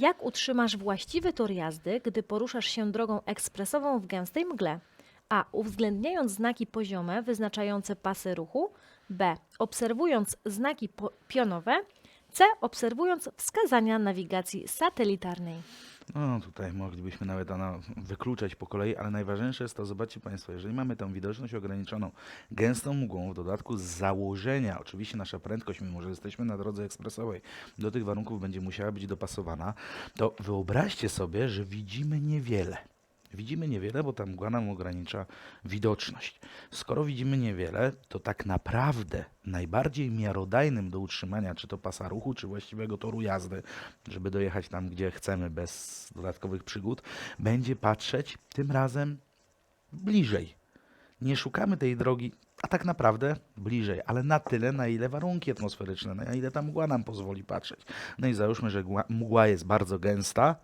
Jak utrzymasz właściwy tor jazdy, gdy poruszasz się drogą ekspresową w gęstej mgle? A. Uwzględniając znaki poziome wyznaczające pasy ruchu. B. Obserwując znaki pionowe. C. Obserwując wskazania nawigacji satelitarnej. No tutaj moglibyśmy nawet ona wykluczać po kolei, ale najważniejsze jest to, zobaczcie Państwo, jeżeli mamy tę widoczność ograniczoną gęstą mgłą, w dodatku z założenia, oczywiście nasza prędkość, mimo że jesteśmy na drodze ekspresowej, do tych warunków będzie musiała być dopasowana, to wyobraźcie sobie, że widzimy niewiele. Widzimy niewiele, bo ta mgła nam ogranicza widoczność. Skoro widzimy niewiele, to tak naprawdę najbardziej miarodajnym do utrzymania czy to pasa ruchu, czy właściwego toru jazdy, żeby dojechać tam, gdzie chcemy bez dodatkowych przygód, będzie patrzeć tym razem bliżej. Nie szukamy tej drogi, a tak naprawdę bliżej, ale na tyle, na ile warunki atmosferyczne, na ile ta mgła nam pozwoli patrzeć. No i załóżmy, że mgła- jest bardzo gęsta,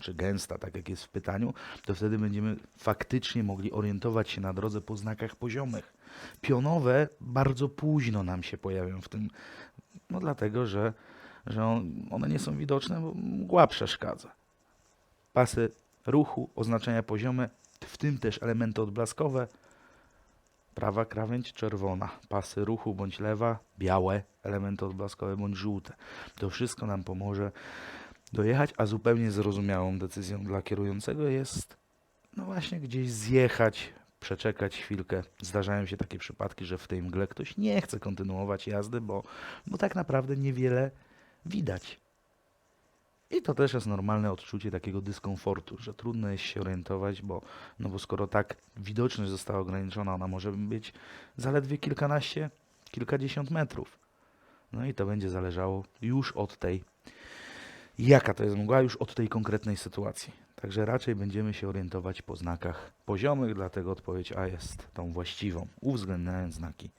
czy gęsta, tak jak jest w pytaniu, to wtedy będziemy faktycznie mogli orientować się na drodze po znakach poziomych. Pionowe bardzo późno nam się pojawią w tym, no dlatego, że, że on, one nie są widoczne, bo mgła przeszkadza. Pasy ruchu, oznaczenia poziome, w tym też elementy odblaskowe. Prawa krawędź czerwona, pasy ruchu bądź lewa, białe, elementy odblaskowe bądź żółte. To wszystko nam pomoże dojechać, a zupełnie zrozumiałą decyzją dla kierującego jest no właśnie gdzieś zjechać, przeczekać chwilkę. Zdarzają się takie przypadki, że w tej mgle ktoś nie chce kontynuować jazdy, bo, bo tak naprawdę niewiele widać. I to też jest normalne odczucie takiego dyskomfortu, że trudno jest się orientować, bo, no bo skoro tak widoczność została ograniczona, ona może być zaledwie kilkanaście, kilkadziesiąt metrów. No i to będzie zależało już od tej, jaka to jest mgła, już od tej konkretnej sytuacji. Także raczej będziemy się orientować po znakach poziomych, dlatego odpowiedź A jest tą właściwą, uwzględniając znaki